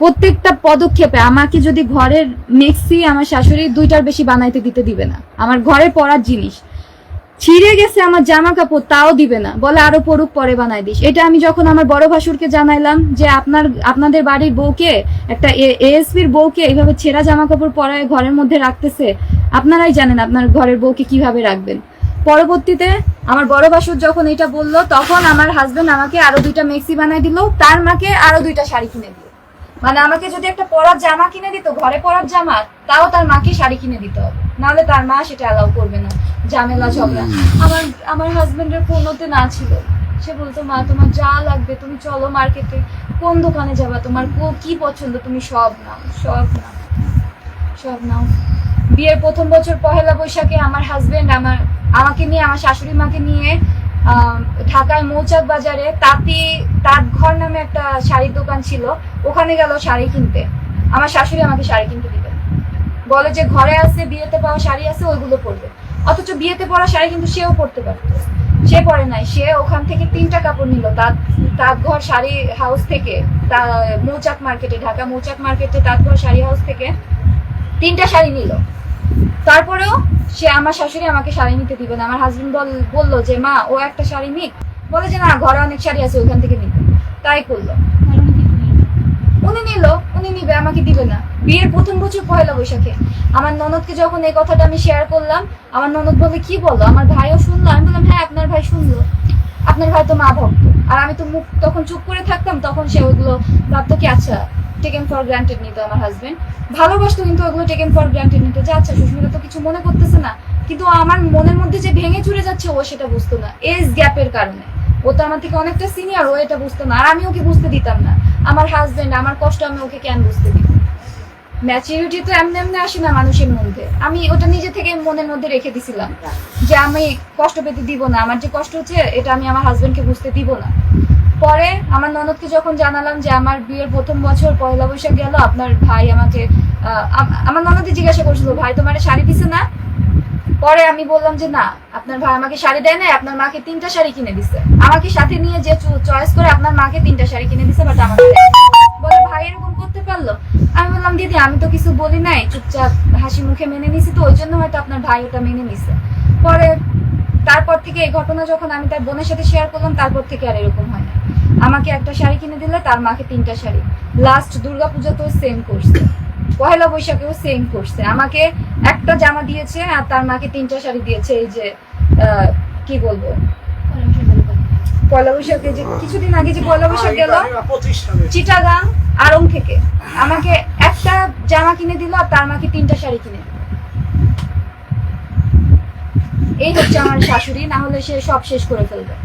প্রত্যেকটা পদক্ষেপে আমাকে যদি ঘরের মেক্সি আমার শাশুড়ি দুইটার বেশি বানাইতে দিতে দিবে না। আমার ঘরে পরার জিনিস। ছিঁড়ে গেছে আমার জামা কাপড় তাও দিবে না। বলে, আরও পড়ুক পরে বানাই দিস। এটা আমি যখন আমার বড় ভাসুরকে জানাইলাম যে, আপনার, আপনাদের বাড়ির বউকে, একটা এএসপির বউকে এইভাবে ছেঁড়া জামা কাপড় পরায় ঘরের মধ্যে রাখতেছে, আপনারাই জানেন আপনার ঘরের বউকে কীভাবে রাখবেন। পরবর্তীতে আমার বড় ভাসুর যখন এটা বলল, তখন আমার হাজবেন্ড আমাকে আরও দুইটা মেক্সি বানাই দিল, তার মাকে আরও দুইটা শাড়ি কিনে দিল। মানে আমাকে যদি একটা পরার জামা কিনে দিত ঘরে পরার জামা তাও তার মাকে শাড়ি কিনে দিতে। হবে নাহলে তার মা সেটা অ্যালাউ করবে না ঝামেলা ঝগড়া। আমার আমার হাজবেন্ডের কোনোতে না ছিল। সে বলতো মা তোমার যা লাগবে তুমি চলো মার্কেটে কোন দোকানে যাবা? তোমার কো- কি পছন্দ? তুমি সব নাও সব নাও সব নাও। বিয়ের প্রথম বছর পহেলা বৈশাখে আমার হাজবেন্ড আমার আমাকে নিয়ে আমার শাশুড়ি মাকে নিয়ে ঢাকায় মৌচাক বাজারে তাঁতি তাঁত ঘর নামে একটা শাড়ির দোকান ছিল, ওখানে গেল শাড়ি কিনতে। আমার শাশুড়ি আমাকে শাড়ি কিনতে দিবে বলে যে ঘরে আছে, বিয়েতে পাওয়া শাড়ি আছে, ওইগুলো পরবে। অথচ বিয়েতে পরা শাড়ি কিন্তু সেও পরতে পারতো সে পরে নাই, সে ওখান থেকে তিনটা কাপড় নিল, তাঁত, তাঁতঘর শাড়ি হাউস থেকে, তা, মৌচাক মার্কেটে ঢাকা মৌচাক মার্কেটে তাঁতঘর শাড়ি হাউস থেকে তিনটা শাড়ি নিল। তারপরেও সে আমার শাশুড়ি আমাকে শাড়ি নিতে দিবে না। আমার হাজবেন্ড বলল যে, মা, ও একটা শাড়ি নিক। বলে যে, না, ঘরে অনেক শাড়ি আছে ওইখান থেকে নিবে তাই করল। উনি নিল, উনি নিবে, আমাকে দিবে না। বিয়ের প্রথম বছর পয়লা বৈশাখে। আমার ননদকে যখন এই কথাটা আমি শেয়ার করলাম, আমার ননদ বলে, কি বলল আমার ভাইও শুনলো। আমি বললাম হ্যাঁ আপনার ভাই শুনলো। আপনার ভাই তো মা ভক্ত। আর আমি তো মুখ তখন চুপ করে থাকতাম, তখন সে ওইগুলো ভাবতো কি আচ্ছা টেকেন ফর গ্রান্টেড নিত আমার হাজবেন্ড ভালোবাসতো কিন্তু ওগুলো টেকেন ফর গ্রান্টেড নিত। যে আচ্ছা সুস্মিতা তো কিছু মনে করতেছে না, কিন্তু আমার মনের মধ্যে যে ভেঙে চুরে যাচ্ছে, ও সেটা বুঝতো না। এজ গ্যাপের কারণে। ও তো আমার থেকে অনেকটা সিনিয়র ও এটা বুঝতো না। আর আমি ওকে বুঝতে দিতাম না। আমার হাজবেন্ড আমার কষ্ট, আমি ওকে কেন বুঝতে দিব? ম্যাচুরিটি তো এমনি এমনি আসে না মানুষের মধ্যে। আমি ওটা নিজে থেকে মনের মধ্যে রেখে দিছিলাম। যে আমি কষ্ট পেতে দিব না। আমার যে কষ্ট হচ্ছে, এটা আমি আমার হাজবেন্ডকে বুঝতে দিব না। পরে আমার ননদকে যখন জানালাম যে আমার বিয়ের প্রথম বছর পয়লা বৈশাখ গেল, আপনার ভাই আমাকে আমার ননদই জিজ্ঞাসা করছিল, ভাই, তোমার শাড়ি দিছে না? পরে আমি বললাম যে, না, আপনার ভাই আমাকে শাড়ি দেয় নাই, আপনার মাকে তিনটা শাড়ি কিনে দিছে। আমাকে সাথে নিয়ে যে চয়েস করে আপনার মাকে তিনটা শাড়ি কিনে দিছে বাট আমাকে। বলে, ভাই, এরকম করতে পারল? আমি বললাম, দিদি, আমি তো কিছু বলি নাই, চুপচাপ হাসি মুখে মেনে নিছি তো, ওই জন্য হয়তো আপনার ভাই ওটা মেনে নিছে। পরে তারপর থেকে এই ঘটনা যখন আমি তার বোনের সাথে শেয়ার করলাম তারপর থেকে আর এরকম হয় না। আমাকে একটা শাড়ি কিনে দিলে তার মাকে তিনটা শাড়ি। লাস্ট দুর্গা পুজোতেও সেম করছে পয়লা বৈশাখেও সেম করছে আমাকে একটা জামা দিয়েছে আর তার মাকে তিনটা শাড়ি দিয়েছে এই যে আহ, কি বলব? পয়লা বৈশাখে যে কিছুদিন আগে যে পয়লা বৈশাখ গেল চিটাগাং আড়ং থেকে। আমাকে একটা জামা কিনে দিল আর তার মাকে তিনটা শাড়ি কিনে দিল। এই হচ্ছে আমার শাশুড়ি না হলে সে সব শেষ করে ফেলবে।